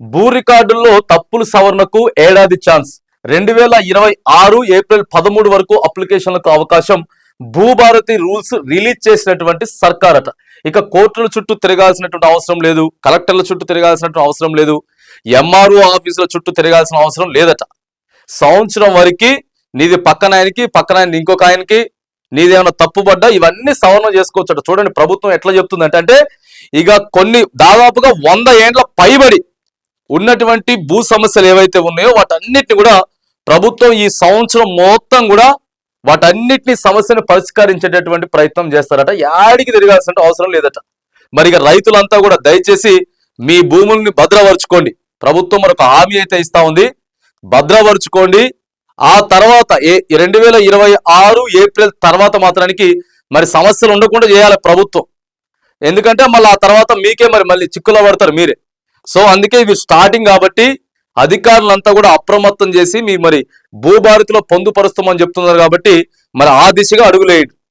భూ రికార్డుల్లో తప్పులు సవరణకు ఏడాది ఛాన్స్. రెండు వేల ఇరవై ఆరు ఏప్రిల్ పదమూడు వరకు అప్లికేషన్లకు అవకాశం భూభారతి రూల్స్ రిలీజ్ చేసినటువంటి సర్కార్ అట ఇక కోర్టుల చుట్టూ తిరగాల్సినటువంటి అవసరం లేదు కలెక్టర్ల చుట్టూ తిరగాల్సినటువంటి అవసరం లేదు ఎంఆర్ఓ ఆఫీసుల చుట్టూ తిరగాల్సిన అవసరం లేదట. సంవత్సరం వరకు నీది పక్కన ఆయనకి పక్కన ఆయన ఇంకొక ఆయనకి నీదేమైనా తప్పుపడ్డా ఇవన్నీ సవరణ చేసుకోవచ్చట. చూడండి ప్రభుత్వం ఎట్లా చెప్తుందంటే అంటే ఇక కొన్ని దాదాపుగా వంద ఏండ్ల పైబడి ఉన్నటువంటి భూ సమస్యలు ఏవైతే ఉన్నాయో వాటన్నిటిని కూడా ప్రభుత్వం ఈ సంవత్సరం మొత్తం కూడా వాటన్నిటిని సమస్యను పరిష్కరించేటటువంటి ప్రయత్నం చేస్తారట. యాడికి తిరగాల్సిన అవసరం లేదట. మరి ఇక రైతులంతా కూడా దయచేసి మీ భూముల్ని భద్రపరుచుకోండి. ప్రభుత్వం మరొక హామీ అయితే ఇస్తా ఉంది. భద్రపరుచుకోండి. ఆ తర్వాత ఏ రెండు వేల ఇరవై ఆరు ఏప్రిల్ తర్వాత మాత్రానికి మరి సమస్యలు ఉండకుండా చేయాలి ప్రభుత్వం. ఎందుకంటే మళ్ళీ ఆ తర్వాత మీకే మరి మళ్ళీ చిక్కులో పడతారు మీరే. సో అందుకే ఇవి స్టార్టింగ్ కాబట్టి అధికారులంతా కూడా అప్రమత్తం చేసి మీ మరి భూభారతిలో పొందుపరుస్తామని చెప్తున్నారు కాబట్టి మరి ఆ దిశగా అడుగులేయండి